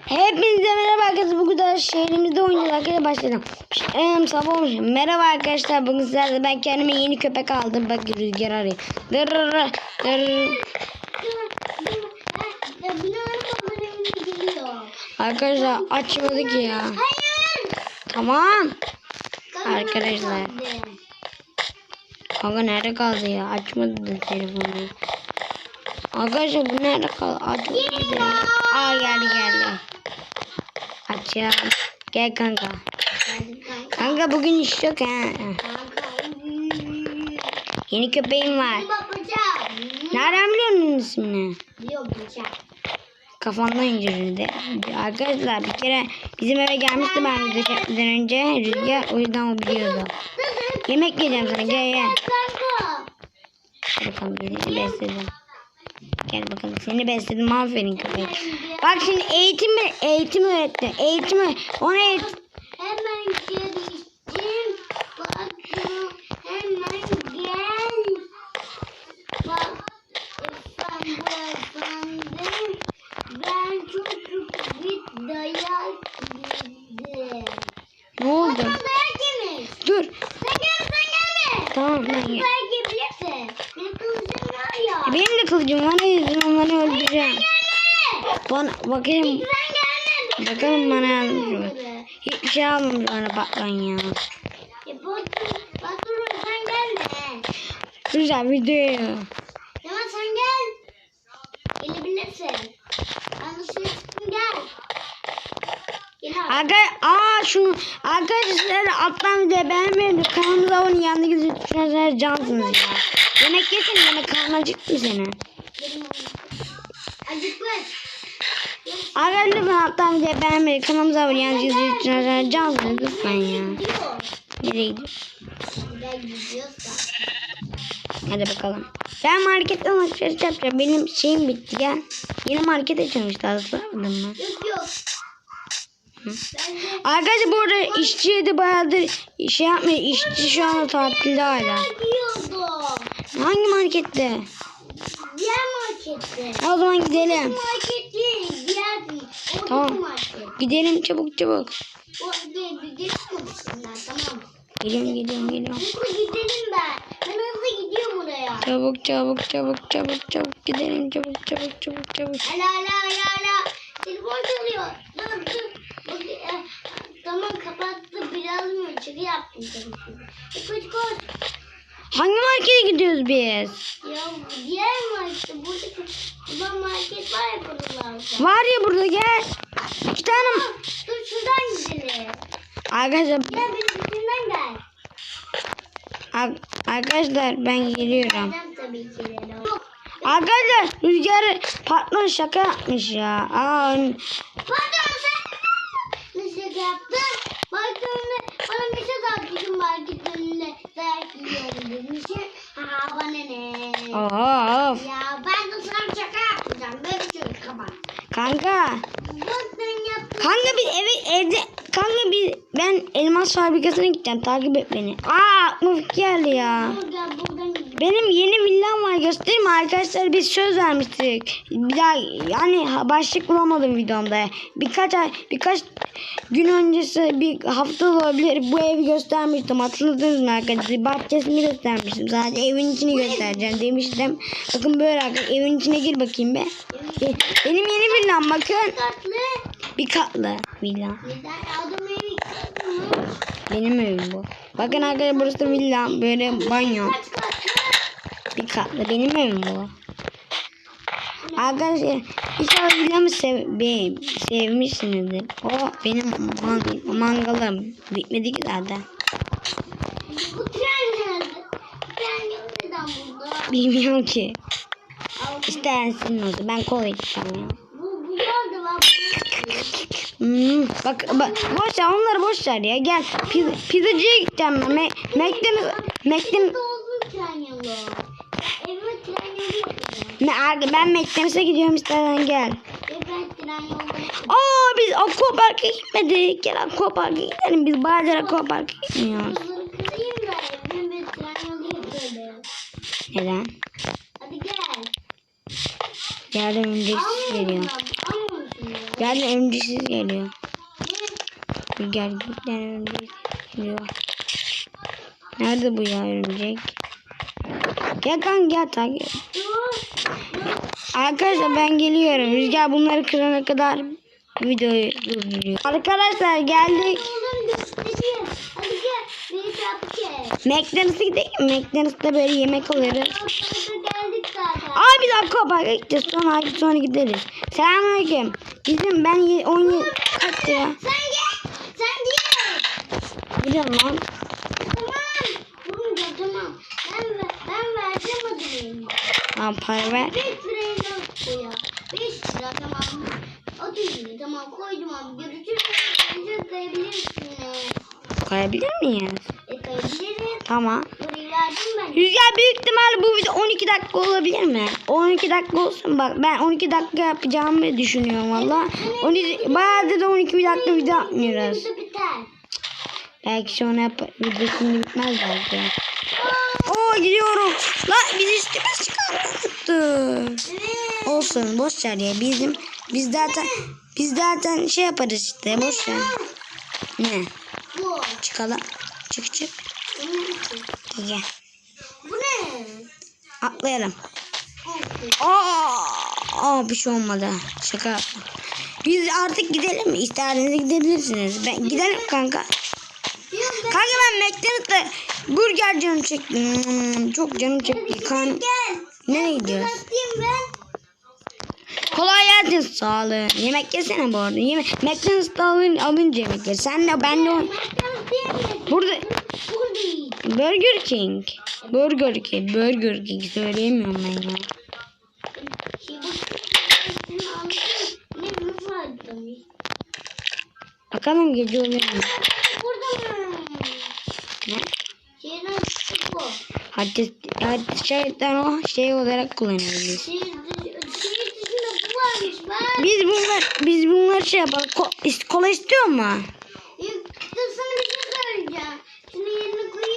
Hepinize merhaba arkadaşlar. Bugün de şehrimizde arkadaşlar. Başladım. Em, sabah olmuş. Merhaba arkadaşlar. Bugün sizlerle ben kendime yeni köpek aldım. Bak rüzgar arıyor. Dırırır, dırırır. Arkadaşlar açmadı ki ya. Tamam. Arkadaşlar. Kanka nerede kaldı ya? Açmadı telefonu. Arkadaşlar bu nerede kaldı? Açmadı ya. Aa geldi geldi. Aç ya. Gel kanka. Kanka bugün iş yok ha. Yeni köpeğim var. Nereden biliyorsun onun ismini? Kafandan indirirdi. Arkadaşlar bir kere bizim eve gelmişti ben video çekmeden önce. Rüzgar o yüzden o biliyordu. Yemek yiyeceğim sana gel gel. Bakalım seni besledim. Gel bakalım seni besledim aferin köpek. Bak şimdi eğitim eğitim öğretti. Eğitimi ona eğit Hemen geliştim. Bakın hemen gel. Bak efendim efendim. Ben çok bir dayak yedim. ne oldu? Dur. Sen gel sen gelme. Tamam ben gel. yiyebilirsin. Benim kılıcım var ya. Benim de kılıcım var öldüreceğim. Bana bakayım. Bakalım bana yardımcı ol. Hiçbir şey almamış bana patron ya. Durun sen gelme. Güzel video. Yaman sen gel. Gelebilirsin. Çıktım gel. Gel. Aga, aa şunu arkadaşlar alttan bir de beğenmeyin. Kanalımıza abone yanında gidiyorsunuz. Cansınız ya. Yemek yesene yemek karnı acıktı seni. Benim. Acıkmış. Alttan bir de beğenmeyin. Kanalımıza abone yanında gidiyorsunuz. Cansınız lütfen ya. Nereye gidiyor? Gel gidiyorsa. Hadi bakalım. Ben marketten alışveriş yapacağım. Benim şeyim bitti gel. Yeni market açılmıştı hatırlamadın mı? Yok yok. Arkadaşlar bu arada işçiye de bayağıdır şey yapmıyor. İşçi şu anda tatilde hala. Hangi markette? Diğer markette. O zaman gidelim. Market değil. Diğer değil. O Tamam. market. Gidelim çabuk çabuk. O. Bir geçsin Tamam. Geliyorum geliyorum geliyorum. Hızlı gidelim ben. Ben hızlı gidiyorum oraya. Çabuk çabuk çabuk çabuk çabuk gidelim çabuk çabuk çabuk çabuk. Ala ala ala ala. Telefon çalıyor. Dur dur. Bak, e, tamam kapattı. Biraz mı içeri yaptım koş koş. Hangi markete gidiyoruz biz? Ya diğer market. Burada burada market var ya buralarda. Var ya burada gel. İki tane. Dur şuradan gidelim. Arkadaşlar, Gel benim üstümden gel. ar- arkadaşlar ben geliyorum. Arkadaşlar rüzgarı patron şaka yapmış ya. Aa, Pardon sen nasıl yaptın? Marketin bana mesaj attı. Bizim market önünde dayak yiyorum demişim. Ha bana ne? Of. Ya ben de sana şaka yapacağım. Böyle çocuk kapat. Kanka. Kanka biz eve evde kanka biz ben elmas fabrikasına gideceğim takip et beni. Aa aklıma fikir geldi ya. Buradan gidiyor. Benim yeni villam var göstereyim mi arkadaşlar biz söz vermiştik. Bir daha yani başlık bulamadım videomda. Birkaç ay birkaç gün öncesi bir hafta olabilir bu evi göstermiştim hatırladınız mı arkadaşlar? Bahçesini göstermiştim sadece evin içini göstereceğim demiştim. Bakın böyle arkadaşlar evin içine gir bakayım be. Be- Benim yeni villam bakın bir katlı villa. Benim evim bu. Bakın arkadaşlar burası da villa böyle banyo. Bir katlı benim evim bu. Arkadaşlar inşallah villamı sev be- sevmişsinizdir. O benim man mangalım. Bitmedi ki zaten. Bu tren nerede? Tren burada? Bilmiyorum ki. İstersin oldu. Ben kola içeceğim ya. Bu, vardı lan. Hmm, bak, bak boş ver onları boş ver ya. Gel pizza, pizzacıya gideceğim ben. Me McDonald's McDonald's Burada oldu tren yolu. Evet tren yolu yapacağım. Me- ben McDonald's'a gidiyorum istersen gel. Aa biz aquapark'a gitmedik. Gel aquapark'a gidelim. Biz bayağıdır aquapark'a gitmiyoruz. Neden? Hadi gel. Yerden önce Almıyor veriyor. musun? Almıyor musun ya? Geldi öncesiz geliyor. Bir gerçekten örümcek geliyor. Nerede bu ya örümcek? Gel kan gel takip. Arkadaşlar ben geliyorum. Rüzgar bunları kırana kadar videoyu durduruyor. Arkadaşlar geldik. McDonald's'a gidelim. McDonald's'ta böyle yemek alırız. Aa bir dakika bak gideceğiz sonra sonra gideriz. Selamünaleyküm. Bizim ben ye- 17 kaç ya? Sen gel. Sen gel. Biliyorum lan. Tamam. Vurmayacağım tamam. Ben, ver- ben vereceğim adımı. Tamam para ver. 5 liraya ne ya? 5 lira tamam. 30 lira tamam koydum abi. Görüşürüz. Görüşürüz kayabilirsiniz. Koyabilir miyiz? E kayabiliriz. Tamam. Burayı verdim ben. Rüzgar büyük ihtimal bu video 12 dakika olabilir mi? 12 dakika olsun bak ben 12 dakika yapacağımı düşünüyorum valla. 12, bayağıdır da 12 dakika video yapmıyoruz. Belki sonra yap video şimdi bitmez belki. Oo gidiyorum. Lan biz üstümüz çıkarttı. Olsun boş ver ya bizim biz zaten biz zaten şey yaparız işte boş ver. Ne? Çıkalım. Çık çık. Gel. Bu ne? Atlayalım. Aa, aa bir şey olmadı. Şaka yapma. Biz artık gidelim mi? İsterseniz gidebilirsiniz. Ben gidelim kanka. Kanka ben McDonald's'ta burger canım çekti. Hmm, çok canım çekti. Kan nereye gidiyoruz? Kolay gelsin sağ olun. Yemek yesene bu arada. Yemek McDonald's'ta alın, alınca yemek ye. Sen de ben de o- McDonald's değil mi? burada. Burger King. Burger King. Burger King söyleyemiyorum ben ya. Bakalım gece oluyor mu? Burada mı? Ne? Hadi, hadi şeyden o şey olarak kullanabiliriz. Varmış ben. Biz bunlar biz bunlar şey yapalım. Ko, kola istiyor mu? Dur sana bir şey söyleyeceğim. Şunu yerine koyayım.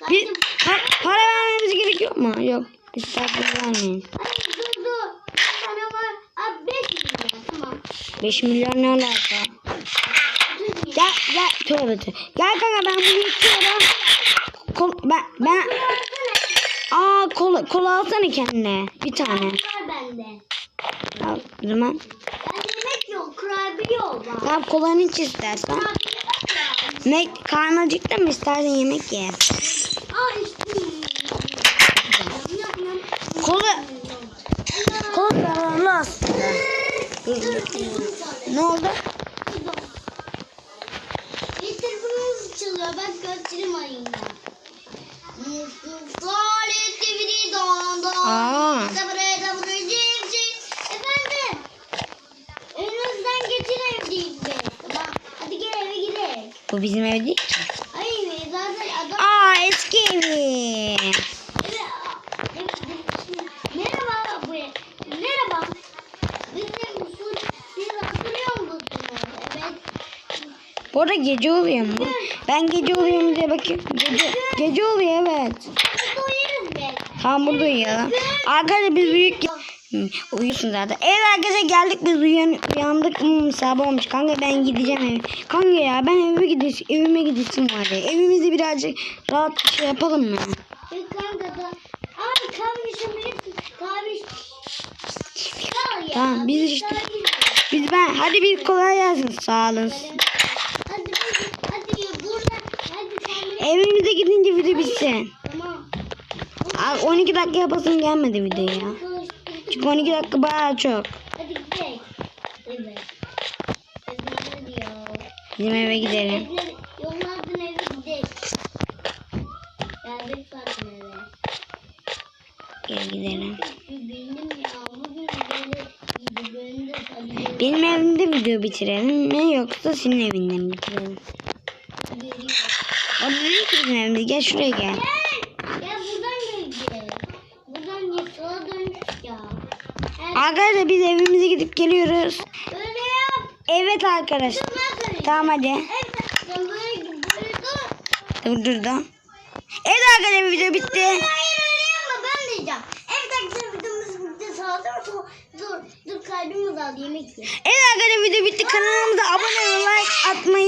Kaçtım. pa- para vermemiz gerekiyor mu? Yok. İsterseniz vermeyin. Hayır dur dur. Bir tane var. Abi 5 milyon. Tamam. 5 milyon ne alaka? 30 milyon. Gel gel tövbe tövbe. Gel kanka ben bunu istiyorum. Kol, ben ben aa kola kola alsana kendine bir tane. Var bende. Al o zaman. Ben yemek yok. Kurabiye yok. bak. Tamam kolanı iç istersen. Ne karnın acıktı mı istersen yemek ye. Aa işte. Kola kola zararlı aslında. Ne oldu? Bu bizim ev değil ki. Be zaten adam. Aa eski evi. Evet, Merhaba. Merhaba. Bizim su siz hatırlıyor musunuz? Evet. Bu arada gece oluyor mu? Ben gece oluyor mu diye bakayım. Gece, gece oluyor evet. Burada uyuruz be. Tamam burada uyuyalım. Arkadaşlar biz uyuyup... Hı, Uyuyorsun zaten. Evet arkadaşlar geldik biz uyan, uyandık. Hmm, sabah olmuş. Kanka ben gideceğim eve. Kanka ya ben eve gideceğim. Evime gideceğim var ya. Evimizde birazcık rahat şey yapalım mı? Bir kanka da. Abi kahve içebilirsin. Kahve ya. Tamam, biz işte-. Biz ben hadi bir kolay gelsin sağ olun. Hadi biz- hadi ya burada. Hadi sen. Evimize gidince video bitsin. Tamam. Abi 12 dakika yapasım gelmedi video ya. Çünkü 12 dakika bayağı çok. Hadi gidelim. Evet. Bizim eve gidelim. Yollardan eve gidelim. Geldik zaten eve. Gel gidelim. Benim evimde video bitirelim mi yoksa senin evinde mi bitirelim? O değil ki bizim evimde. Gel şuraya. Gel Arkadaşlar biz evimize gidip geliyoruz. böyle yap. Evet arkadaşlar. Tamam hadi. Evet. Sen böyle böyle dur. Dur dur da. Evet arkadaşlar video bitti. Hayır öyle yapma ben diyeceğim. Evet arkadaşlar videomuz bitti. Sağ. Dur dur kaydımız kaldı yemek yiyor. Evet arkadaşlar video bitti. Kanalımıza abone ve like atmayı.